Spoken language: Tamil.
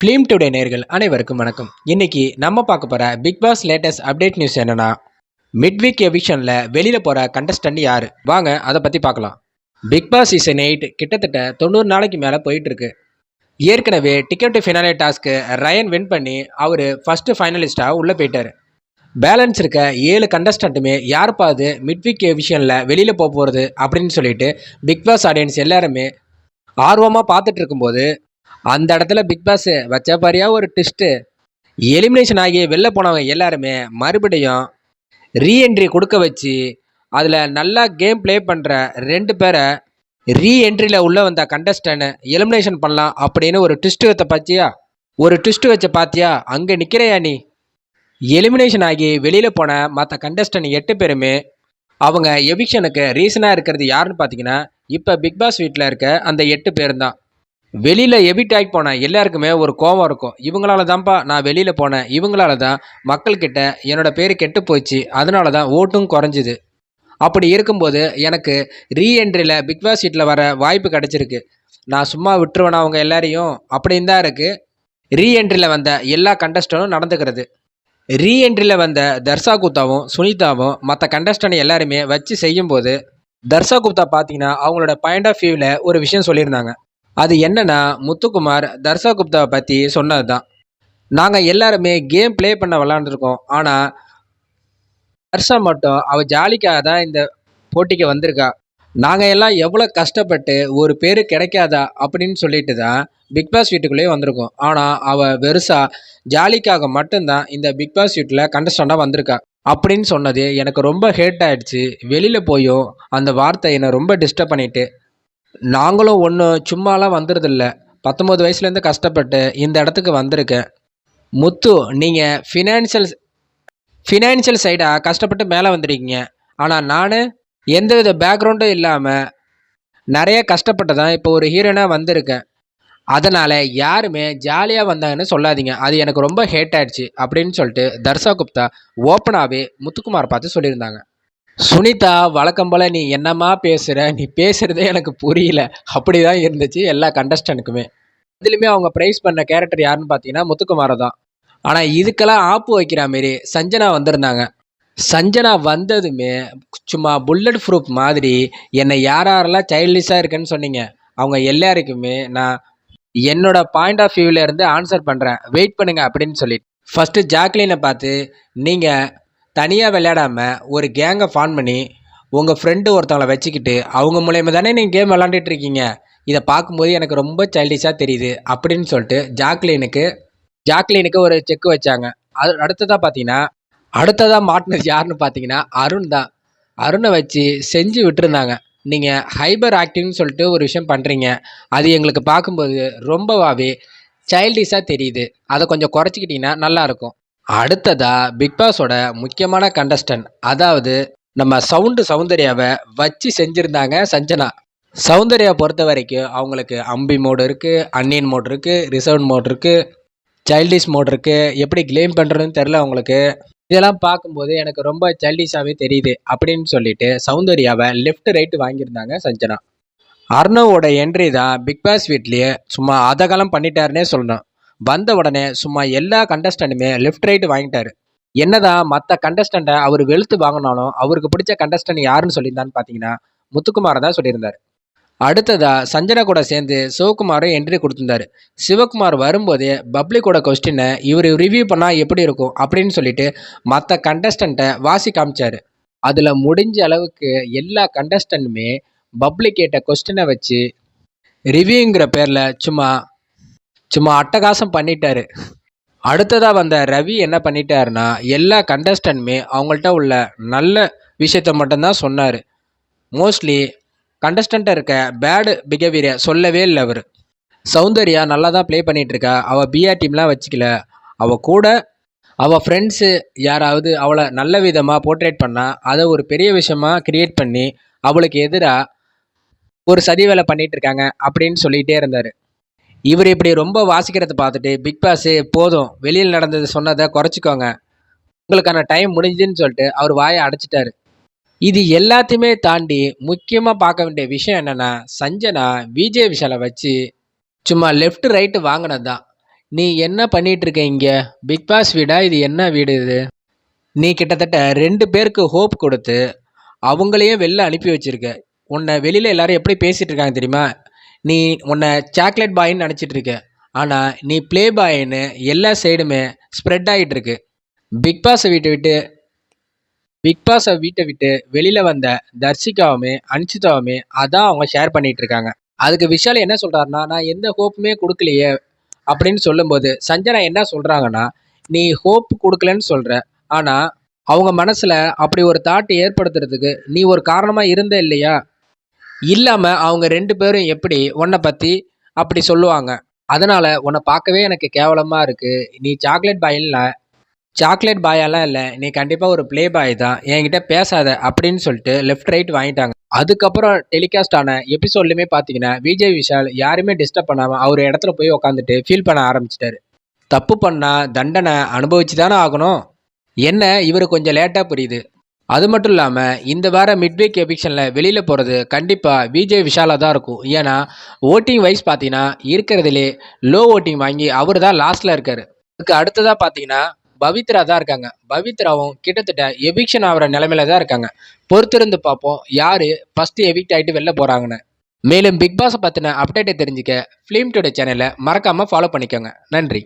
ஃபிலிம் டுடே நேர்கள் அனைவருக்கும் வணக்கம். இன்னைக்கு நம்ம பார்க்க போகிற Bigg Boss latest update news என்னன்னா மிட்வீக் எவிஷனில் வெளியில் போகிற கண்டஸ்டன்ட் யார்? வாங்க அதை பற்றி பார்க்கலாம். பிக் பாஸ் சீசன் எயிட் கிட்டத்தட்ட தொண்ணூறு நாளைக்கு மேலே போயிட்டுருக்கு ஏற்கனவே டிக்கெட் ஃபினாலே டாஸ்க்கு ரயன் வின் பண்ணி அவர் ஃபஸ்ட்டு ஃபைனலிஸ்ட்டாக உள்ளே போயிட்டார். பேலன்ஸ் இருக்க ஏழு கண்டஸ்டண்ட்டுமே யாருப்பாவது மிட்வீக் எவிஷனில் வெளியில் போக போகிறது அப்படின்னு சொல்லிட்டு பிக் பாஸ் ஆடியன்ஸ் எல்லாருமே ஆர்வமாக பார்த்துட்டு இருக்கும்போது அந்த இடத்துல பிக் பாஸ் வச்ச பாரியா ஒரு ட்விஸ்ட்டு எலிமினேஷன் ஆகி வெளில போனவங்க எல்லாருமே மறுபடியும் ரீஎன்ட்ரி கொடுக்க வச்சு அதில் நல்லா கேம் ப்ளே பண்ணுற ரெண்டு பேரை ரீஎன்ட்ரியில் உள்ளே வந்த கண்டஸ்டன்ட் எலிமினேஷன் பண்ணலாம் அப்படின்னு ஒரு ட்விஸ்ட்டு வச்ச பார்த்தியா ஒரு ட்விஸ்ட்டு வச்ச பார்த்தியா அங்கே நிற்கிறையா நீ? எலிமினேஷன் ஆகி வெளியில் போன மற்ற கண்டஸ்டன் எட்டு பேருமே அவங்க எவிக்ஷனுக்கு ரீசனாக இருக்கிறது யாருன்னு பார்த்தீங்கன்னா இப்போ பிக் பாஸ் வீட்டில் இருக்க அந்த எட்டு பேர் தான் வெளியில் எவிட் ஆகி போன எல்லாருக்குமே ஒரு கோவம் இருக்கும். இவங்களால தான்ப்பா நான் வெளியில் போனேன். இவங்களால தான் மக்கள்கிட்ட என்னோட பேர் கெட்டு போச்சு. அதனால தான் ஓட்டும் குறைஞ்சிது. அப்படி இருக்கும்போது எனக்கு ரீஎன்ட்ரியில் பிக்பாஸ் சீட்டில் வர வாய்ப்பு கிடச்சிருக்கு. நான் சும்மா விட்டுருவேன் அவங்க எல்லாரையும்? அப்படின்னு தான் இருக்குது ரீஎன்ட்ரியில் வந்த எல்லா கண்டஸ்டனும் நடந்துக்கிறது. ரீஎன்ட்ரியில் வந்த தர்ஷா குப்தாவும் சுனிதாவும் மற்ற கண்டஸ்டன் எல்லாருமே வச்சு செய்யும்போது தர்ஷா குப்தா பார்த்தீங்கன்னா அவங்களோட பாயிண்ட் ஆஃப் வியூவில் ஒரு விஷயம் சொல்லியிருந்தாங்க. அது என்னன்னா முத்துக்குமார் தர்ஷா குப்தாவை பற்றி சொன்னது தான் நாங்கள் எல்லாருமே கேம் ப்ளே பண்ண விளாண்டுருக்கோம். ஆனால் தர்ஷா மட்டும் அவள் ஜாலிக்காக தான் இந்த போட்டிக்கு வந்திருக்கா. நாங்கள் எல்லாம் எவ்வளோ கஷ்டப்பட்டு ஒரு பேர் கிடைக்காதா அப்படின்னு சொல்லிட்டு தான் பிக் பாஸ் வீட்டுக்குள்ளேயே வந்திருக்கோம். ஆனால் அவள் வெறுசா ஜாலிக்காக மட்டும்தான் இந்த பிக் பாஸ் வீட்டில் கண்டஸ்டண்டாக வந்திருக்கா. அப்படின்னு சொன்னது எனக்கு ரொம்ப ஹேட் ஆயிடுச்சு. வெளியில் போயும் அந்த வார்த்தை என்னை ரொம்ப டிஸ்டர்ப் பண்ணிட்டு நாங்களும் ஒன்றும் சும்மாலாம் வந்துடுதில்ல பத்தொம்போது வயசுலேருந்து கஷ்டப்பட்டு இந்த இடத்துக்கு வந்திருக்கேன். முத்து நீங்கள் ஃபினான்ஷியல் ஃபினான்ஷியல் சைடாக கஷ்டப்பட்டு மேலே வந்திருக்கீங்க. ஆனால் நான் எந்தவித பேக்ரவுண்டும் இல்லாமல் நிறைய கஷ்டப்பட்டு தான் இப்போ ஒரு ஹீரோனாக வந்திருக்கேன். அதனால் யாருமே ஜாலியாக வந்தாங்கன்னு சொல்லாதீங்க. அது எனக்கு ரொம்ப ஹேட் ஆயிடுச்சு அப்படின்னு சொல்லிட்டு தர்ஷா குப்தா ஓப்பனாகவே முத்துக்குமார் பார்த்து சொல்லியிருந்தாங்க. சுனிதா வழக்கம் போல் நீ என்னம்மா பேசுகிற நீ பேசுகிறதே எனக்கு புரியல. அப்படி தான் இருந்துச்சு எல்லா கண்டஸ்டனுக்குமே இதுலையுமே அவங்க ப்ரைஸ் பண்ண கேரக்டர் யாருன்னு பார்த்தீங்கன்னா முத்துக்குமாரை தான். ஆனால் இதுக்கெல்லாம் ஆப்பு வைக்கிற மாரி சஞ்சனா வந்திருந்தாங்க. சஞ்சனா வந்ததுமே சும்மா புல்லட் ப்ரூஃப் மாதிரி என்னை யார் யாரெல்லாம் சைல்டிஷாக இருக்குன்னு சொன்னீங்க. அவங்க எல்லாருக்குமே நான் என்னோட பாயிண்ட் ஆஃப் வியூவிலேருந்து ஆன்சர் பண்ணுறேன் வெயிட் பண்ணுங்கள் அப்படின்னு சொல்லிட்டு. ஃபஸ்ட்டு ஜாக்லினை பார்த்து நீங்கள் தனியாக விளையாடாமல் ஒரு கேங்கை ஃபார்ம் பண்ணி உங்கள் ஃப்ரெண்டு ஒருத்தவங்களை வச்சுக்கிட்டு அவங்க மூலயமா தானே நீங்கள் கேம் விளாண்டுட்டு இருக்கீங்க. இதை பார்க்கும்போது எனக்கு ரொம்ப சைல்டிஷாக தெரியுது அப்படின்னு சொல்லிட்டு ஜாக்லினுக்கு ஜாக்லினுக்கு ஒரு செக் வச்சாங்க. அது அடுத்ததாக பார்த்தீங்கன்னா அடுத்ததாக மாட்டினது யாருன்னு பார்த்தீங்கன்னா அருண் தான். அருணை வச்சு செஞ்சு விட்டுருந்தாங்க. நீங்கள் ஹைபர் ஆக்டிவ்னு சொல்லிட்டு ஒரு விஷயம் பண்ணுறீங்க அது எங்களுக்கு பார்க்கும்போது ரொம்பவாவே சைல்டிஷாக தெரியுது. அதை கொஞ்சம் குறைச்சிக்கிட்டிங்கன்னா நல்லாயிருக்கும் அடுத்ததா பிக்பாஸோட முக்கியமான கண்டஸ்டன்ட் அதாவது நம்ம சவுண்டு சௌந்தர்யாவை வச்சு செஞ்சுருந்தாங்க சஞ்சனா. சௌந்தர்யா பொறுத்த வரைக்கும் அவங்களுக்கு அம்பி மோடு இருக்குது அன்னியன் மோட் இருக்குது ரிசர்வ் மோட் இருக்குது சைல்டிஷ் மோட் இருக்குது எப்படி கிளைம் பண்ணுறதுன்னு தெரில அவங்களுக்கு. இதெல்லாம் பார்க்கும்போது எனக்கு ரொம்ப சைல்டிஷாகவே தெரியுது அப்படின்னு சொல்லிட்டு சௌந்தர்யாவை லெஃப்ட் ரைட்டு வாங்கியிருந்தாங்க சஞ்சனா. அர்ணவோட என்ட்ரி தான் பிக் பாஸ் வீட்லேயே சும்மா அதகாலம் பண்ணிட்டாருன்னே சொல்லணும். வந்த உடனே சும்மா எல்லா கண்டஸ்டண்ட்டுமே லெஃப்ட் ரைட் வாங்கிட்டாரு. என்னதான் மற்ற கண்டஸ்டண்ட்டை அவர் வெளுத்து வாங்கினாலும் அவருக்கு பிடிச்ச கண்டஸ்டன்ட் யாருன்னு சொல்லியிருந்தான்னு பார்த்தீங்கன்னா முத்துக்குமார் தான் சொல்லியிருந்தார். அடுத்ததா சஞ்சனா கூட சேர்ந்து சிவகுமாரும் என்ட்ரி கொடுத்துருந்தாரு. சிவகுமார் வரும்போதே பப்ளிக்கோட கொஸ்டினை இவர் ரிவ்யூ பண்ணால் எப்படி இருக்கும் அப்படின்னு சொல்லிட்டு மற்ற கண்டஸ்டண்ட்டை வாசி காமிச்சாரு. அதில் முடிஞ்ச அளவுக்கு எல்லா கண்டஸ்டண்ட்டுமே பப்ளிக் கேட்ட கொஸ்டினை வச்சு ரிவ்யூங்கிற பேரில் சும்மா சும்மா அட்டகாசம் பண்ணிட்டாரு. அடுத்ததாக வந்த ரவி என்ன பண்ணிட்டாருன்னா எல்லா கண்டஸ்டன்ட்மே அவங்கள்ட்ட உள்ள நல்ல விஷயத்த மட்டும்தான் சொன்னார். மோஸ்ட்லி கண்டஸ்டண்ட்டாக இருக்க பேடு பிஹேவியரை சொல்லவே இல்லை அவர். சௌந்தர்யா நல்லா தான் ப்ளே பண்ணிகிட்ருக்கா அவள் பிஆர் டீம்லாம் வச்சுக்கல. அவள் கூட அவள் ஃப்ரெண்ட்ஸு யாராவது அவளை நல்ல விதமாக போர்ட்ரேட் பண்ணால் அதை ஒரு பெரிய விஷயமா கிரியேட் பண்ணி அவளுக்கு எதிராக ஒரு சதி வேலை பண்ணிகிட்ருக்காங்க இருக்காங்க அப்படின்னு சொல்லிகிட்டே இருந்தார். இவர் இப்படி ரொம்ப வாசிக்கிறத பார்த்துட்டு பிக் பாஸு போதும். வெளியில் நடந்தது சொன்னதை குறைச்சிக்கோங்க. உங்களுக்கான டைம் முடிஞ்சுதுன்னு சொல்லிட்டு அவர் வாயை அடைச்சிட்டாரு. இது எல்லாத்தையுமே தாண்டி முக்கியமாக பார்க்க வேண்டிய விஷயம் என்னென்னா சஞ்சனா விஜய் விஷாலை வச்சு சும்மா லெஃப்ட் ரைட்டு வாங்கினது தான் நீ என்ன பண்ணிகிட்டு இருக்க இங்கே? பிக் பாஸ் வீடா? இது என்ன வீடு இது? நீ கிட்டத்தட்ட ரெண்டு பேருக்கு ஹோப் கொடுத்து அவங்களையும் வெளில அனுப்பி வச்சுருக்க. உன்னை வெளியில் எல்லாரும் எப்படி பேசிகிட்டு இருக்காங்க தெரியுமா? நீ உன்னை சாக்லேட் பாயின்னு நினச்சிட்டு இருக்க. ஆனால் நீ ப்ளே பாயின்னு எல்லா சைடுமே ஸ்ப்ரெட் ஆகிட்டு இருக்கு பிக் பாஸை வீட்டை விட்டு பிக் பாஸை வீட்டை விட்டு வெளியில் வந்த தர்ஷிகாவுமே அன்சிதாவுமே அதான் அவங்க ஷேர் பண்ணிட்டு இருக்காங்க. அதுக்கு விஷால் என்ன சொல்கிறாருன்னா நான் எந்த ஹோப்புமே கொடுக்கலையே அப்படின்னு சொல்லும்போது சஞ்சனா என்ன சொல்கிறாங்கன்னா நீ ஹோப் கொடுக்கலன்னு சொல்கிற ஆனால் அவங்க மனசில் அப்படி ஒரு தாட் ஏற்படுத்துறதுக்கு நீ ஒரு காரணமாக இருந்த இல்லையா? இல்லாமல் அவங்க ரெண்டு பேரும் எப்படி உன்னை பற்றி அப்படி சொல்லுவாங்க? அதனால் உன்னை பார்க்கவே எனக்கு கேவலமாக இருக்குது நீ சாக்லேட் பாய் இல்லை. சாக்லேட் பாயெல்லாம் இல்லை. நீ கண்டிப்பாக ஒரு ப்ளே பாய் தான். என்கிட்ட பேசாத அப்படின்னு சொல்லிட்டு லெஃப்ட் ரைட் வாங்கிட்டாங்க. அதுக்கப்புறம் டெலிகாஸ்ட் ஆன எபிசோட்லையுமே பார்த்தீங்கன்னா விஜய் விஷால் யாருமே டிஸ்டர்ப் பண்ணாமல் அவர் இடத்துல போய் உட்காந்துட்டு ஃபீல் பண்ண ஆரம்பிச்சிட்டாரு. தப்பு பண்ணால் தண்டனை அனுபவிச்சு தானே ஆகணும்? என்ன? இவர் கொஞ்சம் லேட்டாக புரியுது. அது மட்டும் இல்லாமல் இந்த வார மிட்வீக் எபிக்ஷனில் வெளியில் போகிறது கண்டிப்பாக விஜய் விஷாலாக தான் இருக்கும். ஏன்னா ஓட்டிங் வைஸ் பார்த்தீங்கன்னா இருக்கிறதுலே லோ ஓட்டிங் வாங்கி அவர் தான் லாஸ்ட்டில் இருக்கார். அதுக்கு அடுத்ததாக பார்த்தீங்கன்னா பவித்ரா தான் இருக்காங்க. பவித்ராவும் கிட்டத்தட்ட எவிக்ஷன் ஆகிற நிலமையில தான் இருக்காங்க. பொறுத்திருந்து பார்ப்போம் யார் ஃபஸ்ட்டு எவிக்ட் ஆகிட்டு வெளில போகிறாங்கன்னு மேலும் பிக் பாஸை பற்றின அப்டேட்டை தெரிஞ்சுக்க ஃபிலிம் டுடே சேனலை மறக்காமல் ஃபாலோ பண்ணிக்கோங்க. நன்றி.